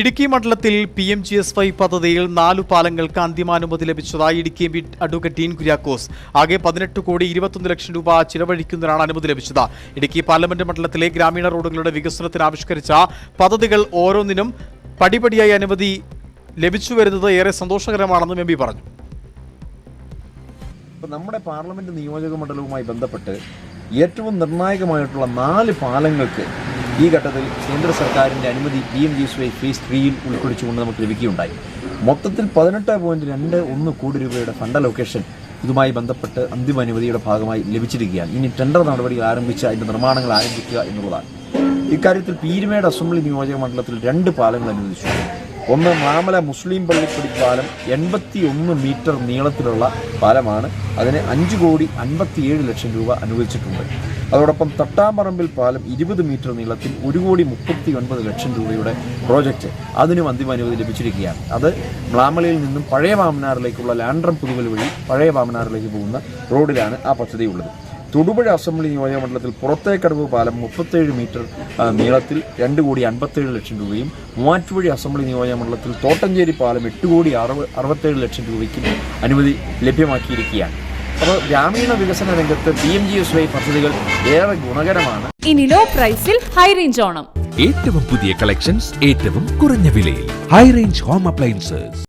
ഇടുക്കി മണ്ഡലത്തിൽ P M G S Y പദ്ധതിയിൽ നാലു പാലങ്ങൾക്ക് അന്തിമാനുമതി ലഭിച്ചതായി ഇടുക്കി എം അഡ്വക്കേറ്റ് ഡീൻ കുര്യാക്കോസ്. ആകെ പതിനെട്ട് കോടി ഇരുപത്തൊന്ന് ലക്ഷം രൂപ ചിലവഴിക്കുന്നതിനാണ് അനുമതി ലഭിച്ചത്. ഇടുക്കി പാർലമെന്റ് മണ്ഡലത്തിലെ ഗ്രാമീണ റോഡുകളുടെ വികസനത്തിന് ആവിഷ്കരിച്ച പദ്ധതികൾ ഓരോന്നിനും പടിപടിയായി അനുമതി ലഭിച്ചു വരുന്നത് ഏറെ സന്തോഷകരമാണെന്നും എം പി പറഞ്ഞു. നമ്മുടെ പാർലമെന്റ് നിയോജക മണ്ഡലവുമായി ബന്ധപ്പെട്ട് ഏറ്റവും നിർണായകമായിട്ടുള്ള നാല് പാലങ്ങൾക്ക് ഈ ഘട്ടത്തിൽ കേന്ദ്ര സർക്കാരിന്റെ അനുമതി P M G S Y phase ത്രീയിൽ ഉൾക്കൊള്ളിച്ചുകൊണ്ട് നമുക്ക് ലഭിക്കുകയുണ്ടായി. മൊത്തത്തിൽ പതിനെട്ട് പോയിന്റ് രണ്ട് ഒന്ന് കോടി രൂപയുടെ ഫണ്ട് അലൊക്കേഷൻ ഇതുമായി ബന്ധപ്പെട്ട് അന്തിമ അനുമതിയുടെ ഭാഗമായി ലഭിച്ചിരിക്കുകയാണ്. ഇനി ടെൻഡർ നടപടികൾ ആരംഭിച്ച് അതിന്റെ നിർമ്മാണങ്ങൾ ആരംഭിക്കുക എന്നുള്ളതാണ്. ഇക്കാര്യത്തിൽ പീരുമേട് അസംബ്ലി നിയോജക മണ്ഡലത്തിൽ രണ്ട് പാലങ്ങൾ അനുവദിച്ചു. ഒന്ന് മാമല മുസ്ലിം പള്ളിപ്പടി പാലം എൺപത്തി ഒന്ന് മീറ്റർ നീളത്തിലുള്ള പാലമാണ്. അതിന് അഞ്ച് കോടി അൻപത്തിയേഴ് ലക്ഷം രൂപ അനുവദിച്ചിട്ടുണ്ട്. അതോടൊപ്പം തട്ടാമ്പറമ്പിൽ പാലം ഇരുപത് മീറ്റർ നീളത്തിൽ ഒരു കോടി മുപ്പത്തി ഒൻപത് ലക്ഷം രൂപയുടെ പ്രോജക്റ്റ് അതിനും അന്തിമ അനുമതി ലഭിച്ചിരിക്കുകയാണ്. അത് മ്ലാമലയിൽ നിന്നും പഴയ വാമനാറിലേക്കുള്ള ലാൻഡ്രം പുതുവൽ വഴി പഴയ വാമനാറിലേക്ക് പോകുന്ന റോഡിലാണ് ആ പദ്ധതി ഉള്ളത് തൊടുപുഴ അസംബ്ലി നിയോജക മണ്ഡലത്തിൽ പുറത്തേക്കടവ് പാലം മുപ്പത്തേഴ് മീറ്റർ നീളത്തിൽ രണ്ട് കോടി അൻപത്തേഴ് ലക്ഷം രൂപയും മൂവാറ്റുപുഴ അസംബ്ലി നിയോജക മണ്ഡലത്തിൽ തോട്ടഞ്ചേരി പാലം എട്ട് കോടി അറുപ അറുപത്തേഴ് ലക്ഷം രൂപയ്ക്കും അനുമതി ലഭ്യമാക്കിയിരിക്കുകയാണ്. അപ്പോൾ ഗ്രാമീണ വികസന രംഗത്ത് P M G S Y പദ്ധതികൾ ഏറെ ഗുണകരമാണ്. ഇനി ലോ പ്രൈസിൽ ഹൈ റേഞ്ച് ഓണം. ഏറ്റവും പുതിയ കളക്ഷൻസ് ഏറ്റവും കുറഞ്ഞ വിലയിൽ. High range home appliances.